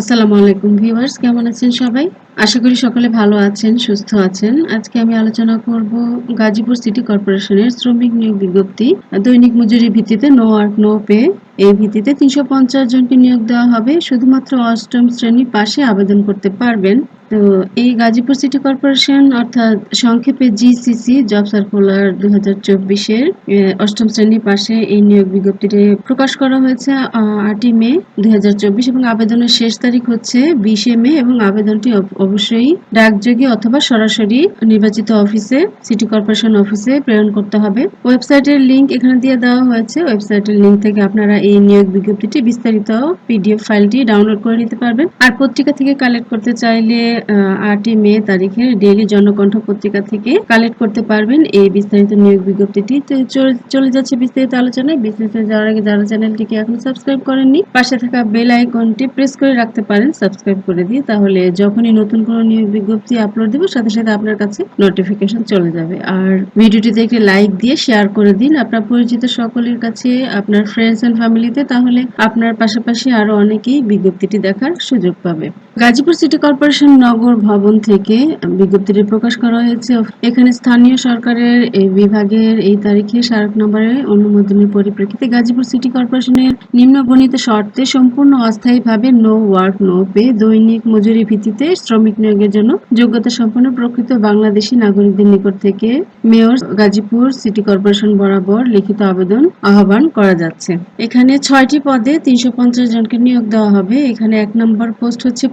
আসসালামু আলাইকুম ভিউয়ার্স, কেমন আছেন সবাই? আশা করি সকলে ভালো আছেন, সুস্থ আছেন। আজকে আমি আলোচনা করব গাজীপুর সিটি কর্পোরেশনের শ্রমিক নিয়োগ বিজ্ঞপ্তি। দৈনিক মজুরি ভিত্তিতে নো আর্ট নো পে এই ভিত্তিতে তিনশো পঞ্চাশ জনকে নিয়োগ দেওয়া হবে। শুধুমাত্র অষ্টম শ্রেণি পাশে আবেদন করতে পারবেন। তো এই গাজীপুর সিটি কর্পোরেশন অর্থাৎ সংক্ষেপে জিসিসি, জব সার্কুলার দুই হাজার চব্বিশের অষ্টম শ্রেণি পাশে এই নিয়োগ বিজ্ঞপ্তিটি প্রকাশ করা হয়েছে আটই মে দু হাজার চব্বিশ এবং আবেদনের শেষ তারিখ হচ্ছে বিশে মে এবং আবেদনটি অবশ্যই ডাকযোগে অথবা সরাসরি নির্বাচিত অফিসে, সিটি কর্পোরেশন অফিসে প্রেরণ করতে হবে। ওয়েবসাইটের লিংক এখানে দিয়ে দেওয়া হয়েছে। ওয়েবসাইটের লিংক থেকে আপনারা এই নিয়োগ বিজ্ঞপ্তিটি বিস্তারিত পিডিএফ ফাইলটি ডাউনলোড করে নিতে পারবেন। আর পত্রিকা থেকে কালেক্ট করতে চাইলে আটই মে তারিখে ডেইলি জনকণ্ঠ পত্রিকা থেকে কালেক্ট করতে পারবেন এই বিস্তারিত নিয়োগ বিজ্ঞপ্তিটি। চলে যাচ্ছে বিস্তারিত আলোচনায়। বিস্তারিত যাওয়ার আগে যারা চ্যানেলটিকে এখন সাবস্ক্রাইব করেননি, পাশে থাকা বেল আইকনটি প্রেস করে রাখতে পারেন সাবস্ক্রাইব করে দিয়ে, তাহলে যখনই নতুন কোনো নিয়োগ বিজ্ঞপ্তি আপলোড দেবো, সাথে সাথে আপনার কাছে নোটিফিকেশন চলে যাবে। আর ভিডিওটিতে একটি লাইক দিয়ে শেয়ার করে দিন। আপনার পরিচিত সকলের কাছে, আপনার ফ্রেন্ডস এন্ড ফ্যামিলিতে তাহলে আপনার পাশাপাশি আরও অনেকেই বিজ্ঞপ্তিটি দেখার সুযোগ পাবে। গাজীপুর সিটি কর্পোরেশন নগর ভবন থেকে বিজ্ঞপ্তিটি প্রকাশ করা হয়েছে। এখানে স্থানীয় সরকারের এই বিভাগের এই তারিখে স্মারক নম্বরে অনুমোদনের পরিপ্রেক্ষিতে গাজীপুর সিটি কর্পোরেশনের নিম্নবর্ণিত শর্তে সম্পূর্ণ অস্থায়ীভাবে নো ওয়ার্ক নো পে দৈনিক মজুরি ভিত্তিতে শ্রমিক নিয়োগের জন্য যোগ্যতা সম্পন্ন প্রকৃত বাংলাদেশি নাগরিকদের নিকট থেকে মেয়র গাজীপুর সিটি কর্পোরেশন বরাবর লিখিত আবেদন আহ্বান করা যাচ্ছে। এখানে ছয়টি পদে তিনশো পঞ্চাশ জনকে নিয়োগ দেওয়া হবে। এখানে এক নম্বর পোস্ট হচ্ছে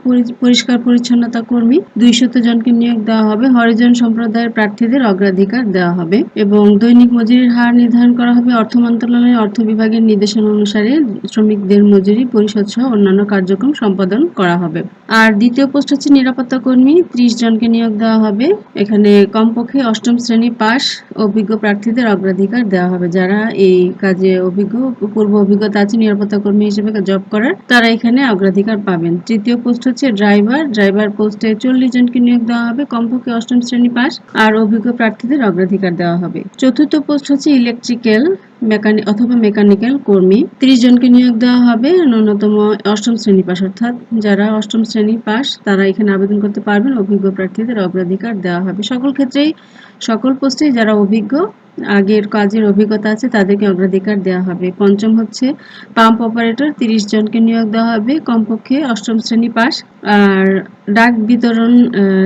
পরিষ্কার পরিচ্ছন্নতা কর্মী দুইশত জনকে নিয়োগ দেওয়া হবে। হরিজন সম্প্রদায়ের প্রার্থীদের অগ্রাধিকার দেওয়া হবে এবং দৈনিক মজুরির হার নির্ধারণ করা হবে। অর্থ মন্ত্রণালয়ের অর্থ বিভাগের নির্দেশনা অনুসারে শ্রমিকদের মজুরি পরিষদ সহ অন্যান্য কার্যক্রম সম্পাদন করা হবে। আর দ্বিতীয় পোস্ট হচ্ছে নিরাপত্তা কর্মী, ত্রিশ জনকে নিয়োগ দেওয়া হবে। এখানে কমপক্ষে অষ্টম শ্রেণি পাস অভিজ্ঞ প্রার্থীদের অগ্রাধিকার দেওয়া হবে। যারা এই কাজে অভিজ্ঞ, পূর্ব অভিজ্ঞতা আছে, নিরাপত্তা কর্মী হিসেবে জব করার, তারা এখানে অগ্রাধিকার পাবেন। তৃতীয় পোস্ট হচ্ছে ড্রাইভার। ড্রাইভার পোস্টে চল্লিশ জনকে নিয়োগ দেওয়া হবে। কমপক্ষে অষ্টম শ্রেণি পাস আর অভিজ্ঞ প্রার্থীদের অগ্রাধিকার দেওয়া হবে। চতুর্থ পোস্ট হচ্ছে ইলেকট্রিক্যাল মেকানিক অথবা মেকানিক্যাল কর্মী। ত্রিশ জনকে নিয়োগ দেওয়া হবে ন্যূনতম অষ্টম শ্রেণি পাস। অর্থাৎ যারা অষ্টম শ্রেণি পাস, তারা এখানে আবেদন করতে পারবেন। অভিজ্ঞ প্রার্থীদের অগ্রাধিকার দেওয়া হবে। সকল ক্ষেত্রেই, সকল পোস্টে যারা অভিজ্ঞ আগের কাজের অভিজ্ঞতা আছে, তাদেরকে অগ্রাধিকার দেওয়া হবে। পঞ্চম হচ্ছে পাম্প অপারেটর তিরিশ জনকে নিয়োগ দেওয়া হবে। কমপক্ষে অষ্টম শ্রেণি পাস। আর ডাক বিতরণ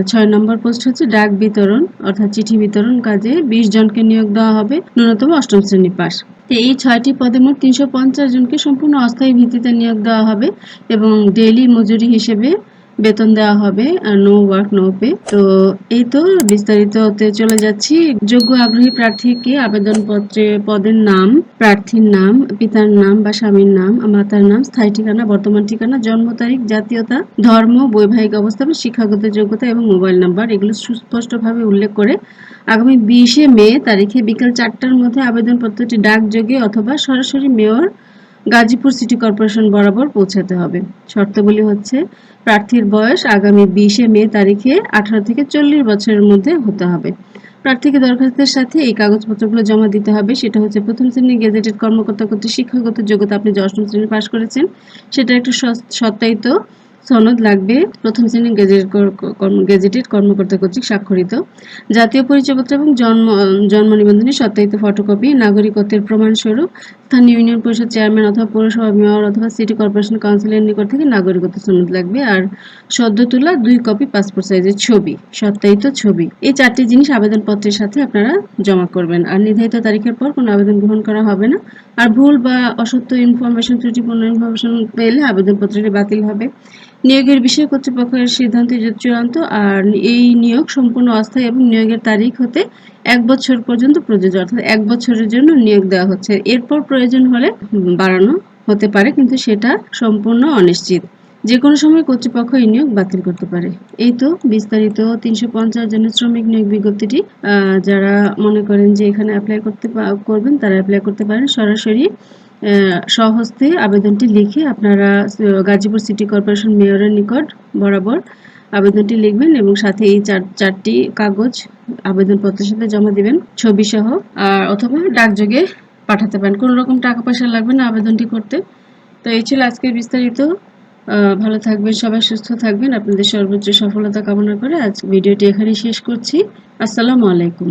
ছয় নম্বর পোস্ট হচ্ছে ডাক বিতরণ, অর্থাৎ চিঠি বিতরণ কাজে বিশ জনকে নিয়োগ দেওয়া হবে, ন্যূনতম অষ্টম শ্রেণি পাস। এই ছয়টি পদে মোট তিনশো পঞ্চাশ জনকে সম্পূর্ণ অস্থায়ী ভিত্তিতে নিয়োগ দেওয়া হবে এবং ডেইলি মজুরি হিসেবে বেতন দেওয়া হবে আর নো ওয়ার্ক নো পে তো এই তো বিস্তারিত হতে চলে যাচ্ছি। যোগ্য আগ্রহী প্রার্থীকে আবেদন পত্রে পদের নাম, প্রার্থীর নাম, পিতার নাম বা স্বামীর নাম, মাতার নাম, স্থায়ী ঠিকানা, বর্তমান ঠিকানা, জন্ম তারিখ, জাতীয়তা, ধর্ম, বৈবাহিক অবস্থা বা শিক্ষাগত যোগ্যতা এবং মোবাইল নাম্বার এগুলো সুস্পষ্টভাবে উল্লেখ করে আগামী বিশে মে তারিখে বিকেল চারটার মধ্যে আবেদনপত্রটি ডাকযোগে অথবা সরাসরি মেয়র গাজীপুর সিটি কর্পোরেশন বরাবর পৌঁছাতে হবে। শর্তাবলী হচ্ছে, প্রার্থীর বয়স আগামী বিশে মে তারিখে আঠারো থেকে চল্লিশ বছরের মধ্যে হতে হবে। প্রার্থীকে দরখাস্তের সাথে এই কাগজপত্রগুলো জমা দিতে হবে। সেটা হচ্ছে প্রথম শ্রেণির গেজেটেড কর্মকর্তা কর্তৃক শিক্ষাগত যোগ্যতা আপনি যে অষ্টম শ্রেণি পাশ করেছেন, সেটা একটা সত্যায়িত সনদ লাগবে। প্রথম শ্রেণির গেজেট গেজেটেড কর্মকর্তা কর্তৃক স্বাক্ষরিত। জাতীয় পরিচয়পত্র এবং জন্ম জন্ম নিবন্ধনের সত্যায়িত ফটোকপি, নাগরিকত্বের প্রমাণস্বরূপ স্থানীয় ইউনিয়ন পরিষদ চেয়ারম্যান অথবা পৌরসভা মেয়র অথবা সিটি কর্পোরেশন কাউন্সিলের নিকট থেকে নাগরিকত্ব সনদ লাগবে আর সদ্য তোলা দুই কপি পাসপোর্ট সাইজের ছবি, সত্যায়িত ছবি। এই চারটি জিনিস আবেদনপত্রের সাথে আপনারা জমা করবেন। আর নির্ধারিত তারিখের পর কোনো আবেদন গ্রহণ করা হবে না। আর ভুল বা অসত্য ইনফরমেশন ত্রুটিপূর্ণ ইনফরমেশন পেলে আবেদনপত্রটি বাতিল হবে। নিয়োগের বিষয়ে কর্তৃপক্ষের সিদ্ধান্ত চূড়ান্ত আর এই নিয়োগ সম্পূর্ণ অস্থায়ী এবং নিয়োগের তারিখ হতে এক বছর পর্যন্ত প্রযোজ্য, অর্থাৎ এক বছরের জন্য নিয়োগ দেওয়া হচ্ছে। এরপর প্রয়োজন হলে বাড়ানো হতে পারে, কিন্তু সেটা সম্পূর্ণ অনিশ্চিত। যে কোনো সময় কর্তৃপক্ষ এই নিয়োগ বাতিল করতে পারে। এই তো বিস্তারিত তিনশো পঞ্চাশ জনের শ্রমিক নিয়োগ বিজ্ঞপ্তিটি। যারা মনে করেন যে এখানে অ্যাপ্লাই করতে করবেন, তারা অ্যাপ্লাই করতে পারেন সরাসরি স্বহস্তে আবেদনটি লিখে আপনারা গাজীপুর সিটি কর্পোরেশন মেয়রের নিকট বরাবর আবেদনটি লিখবেন এবং সাথে এই চার, চারটি কাগজ আবেদনপত্রের সাথে জমা দিবেন, ছবি সহ, আর অথবা ডাকযোগে পাঠাতে পারেন। কোনো রকম টাকা পয়সা লাগবে না আবেদনটি করতে। তো এই ছিল আজকের বিস্তারিত। ভালো থাকবেন, সবাই সুস্থ থাকবেন। আপনাদের সর্বোচ্চ সফলতা কামনা করে আজ ভিডিওটি এখানেই শেষ করছি। আসসালামু আলাইকুম।